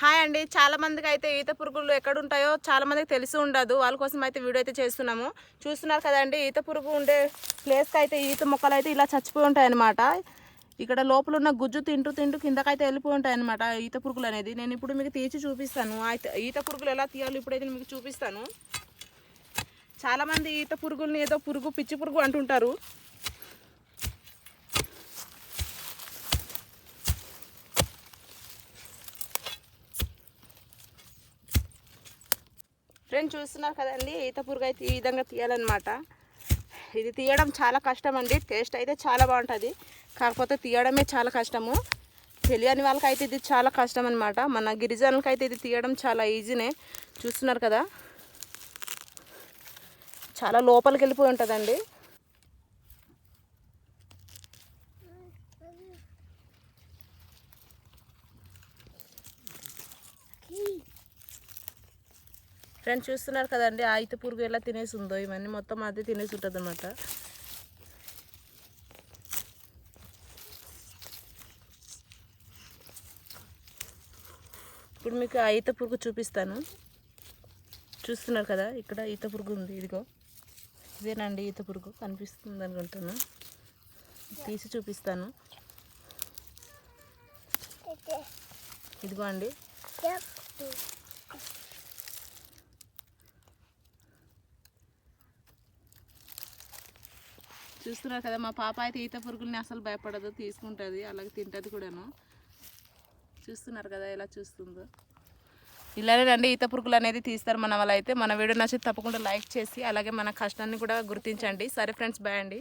Hi అండి. చాలా మందికి అయితే ఈత పురుగులు ఎక్కడ ఉంటాయో చాలా మందికి తెలిసి ఉండదు. వాళ్ళ కోసం అయితే వీడియో అయితే చేస్తున్నాము. చూస్తున్నారు కదండి ఈత పురుగు ఉండే ప్లేస్కి అయితే ఈత మొక్కలు అయితే ఇలా చచ్చిపోయి ఉంటాయి అనమాట ఇక్కడ లోపల ఉన్న గుజ్జు తింటూ తింటూ కిందకైతే వెళ్ళిపోయి ఉంటాయి అనమాట ఈత పురుగులు అనేది. నేను ఇప్పుడు మీకు తీసి చూపిస్తాను. అయితే ఈత పురుగులు ఎలా తీయాలో ఇప్పుడైతే మీకు చూపిస్తాను. చాలామంది ఈత పురుగుల్ని ఏదో పురుగు పిచ్చి పురుగు అంటుంటారు. ఫ్రెండ్ చూస్తున్నారు కదండి ఈత పురుగు అయితే ఈ విధంగా తీయాలన్నమాట. ఇది తీయడం చాలా కష్టం అండి టేస్ట్ అయితే చాలా బాగుంటుంది. కాకపోతే తీయడమే చాలా కష్టము. తెలియని వాళ్ళకైతే ఇది చాలా కష్టం అనమాట మన గిరిజనులకి అయితే ఇది తీయడం చాలా ఈజీనే చూస్తున్నారు కదా? చాలా లోపలికి వెళ్ళిపోయి ఉంటుందండి. ఫ్రెండ్స్ చూస్తున్నారు కదండి ఆయిత పురుగు ఎలా తినేసి ఉందో ఇవన్నీ మొత్తం అది తినేసి ఉంటుంది అనమాట ఇప్పుడు మీకు ఆ ఈత పురుగు చూపిస్తాను. చూస్తున్నారు కదా ఇక్కడ ఈత పురుగు ఉంది ఇదిగో. ఇదేనండి ఈత పురుగు కనిపిస్తుంది అనుకుంటాను తీసి చూపిస్తాను. ఇదిగో అండి. చూస్తున్నారు కదా మా పాప అయితే ఈత పురుగుల్ని అసలు భయపడదు తీసుకుంటుంది అలాగే తింటుంది కూడాను. చూస్తున్నారు కదా ఎలా చూస్తుందో. ఇలానే రండి ఈత పురుగులు అనేది తీస్తారు మన వాళ్ళు అయితే. మన వీడియో నచ్చి తప్పకుండా లైక్ చేసి అలాగే మన కష్టాన్ని కూడా గుర్తించండి. సరే ఫ్రెండ్స్ బాయ్ అండి.